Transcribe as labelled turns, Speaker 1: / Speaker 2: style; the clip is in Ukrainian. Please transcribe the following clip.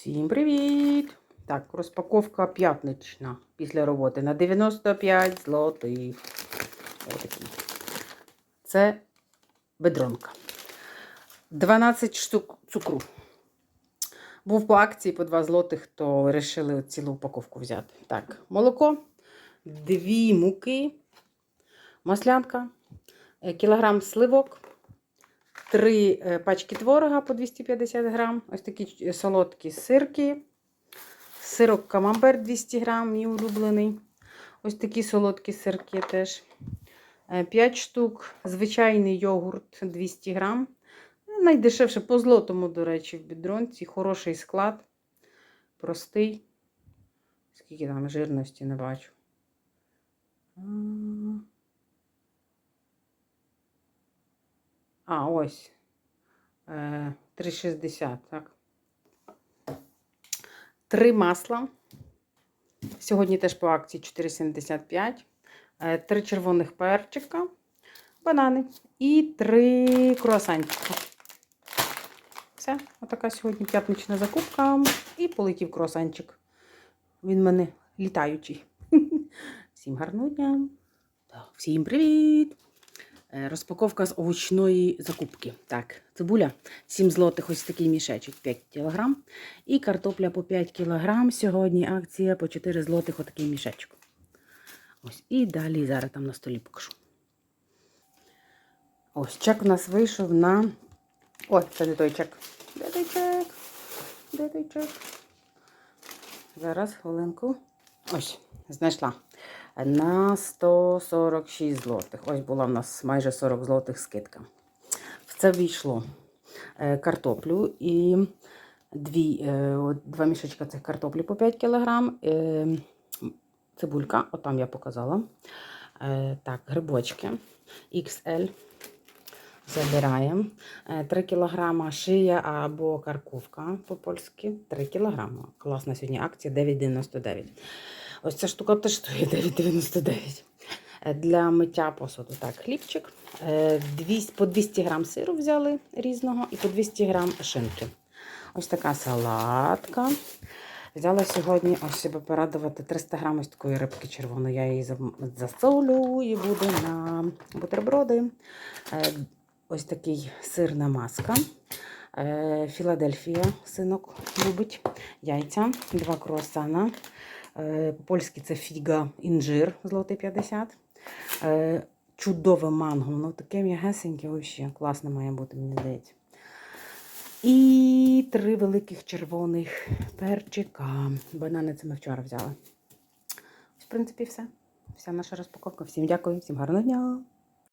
Speaker 1: Всім привіт! Так, розпаковка п'ятнична після роботи на 95 злотих. Це бедронка. 12 штук цукру. Був по акції по 2 злотих, то вирішили цілу упаковку взяти. Так, молоко, дві муки, маслянка, е, кілограм сливок, три е, пачки творога по 250 грам, ось такі е, солодкі сирки, сирок камамбер 200 грам, мій улюблений. Ось такі солодкі сирки теж. 5 штук, звичайний йогурт 200 грам. Найдешевше по злотому, до речі, в бідронці. Хороший склад. Простий. Скільки там жирності не бачу. А, ось. Е, 3,60, так. Три масла. Сьогодні теж по акції 4,75. Е, Три червоних перчика, банани і три круасанчика. Все, отака сьогодні п'ятнична закупка. І полетів круасанчик. Він в мене літаючий. Всім гарного дня. Всім привіт! Е, Розпаковка з овочної закупки. Так, цибуля 7 злотих, ось такий мішечок 5 кг. І картопля по 5 кг. Сьогодні акція по 4 злотих отакий мішечок. Ось, і далі зараз там на столі покажу. Ось чек у нас вийшов на. Ой, це не той чек. Де той чек? Де той чек? Зараз, хвилинку. Ось, знайшла. На 146 злотих. Ось була в нас майже 40 злотих скидка. В це війшло е, картоплю і дві, е, два мішечка цих картоплі по 5 кг. Е, цибулька, отам я показала. Так, грибочки XL. Забираємо. 3 кг шия або каркувка по-польськи. 3 кг. Класна сьогодні акція 9,99. Ось ця штука теж стоїть 9,99. Е, Для миття посуду. Так, хлібчик. Е, 200, по 200 грам сиру взяли різного і по 200 грам шинки. Ось така салатка. Взяла сьогодні, ось себе порадувати 300 грам ось такої рибки червоної. Я її засолю і буде на бутерброди. Ось такий сирна маска. Е, Філадельфія синок любить. Яйця, два круасана. Е, По-польськи це фіга інжир, злотий 50. Е, Чудове манго, воно таке м'ягесеньке, взагалі класне має бути, мені здається. І три великих червоних перчика. Банани це ми вчора взяли. В принципі, все. Вся наша розпаковка. Всім дякую, всім гарного дня.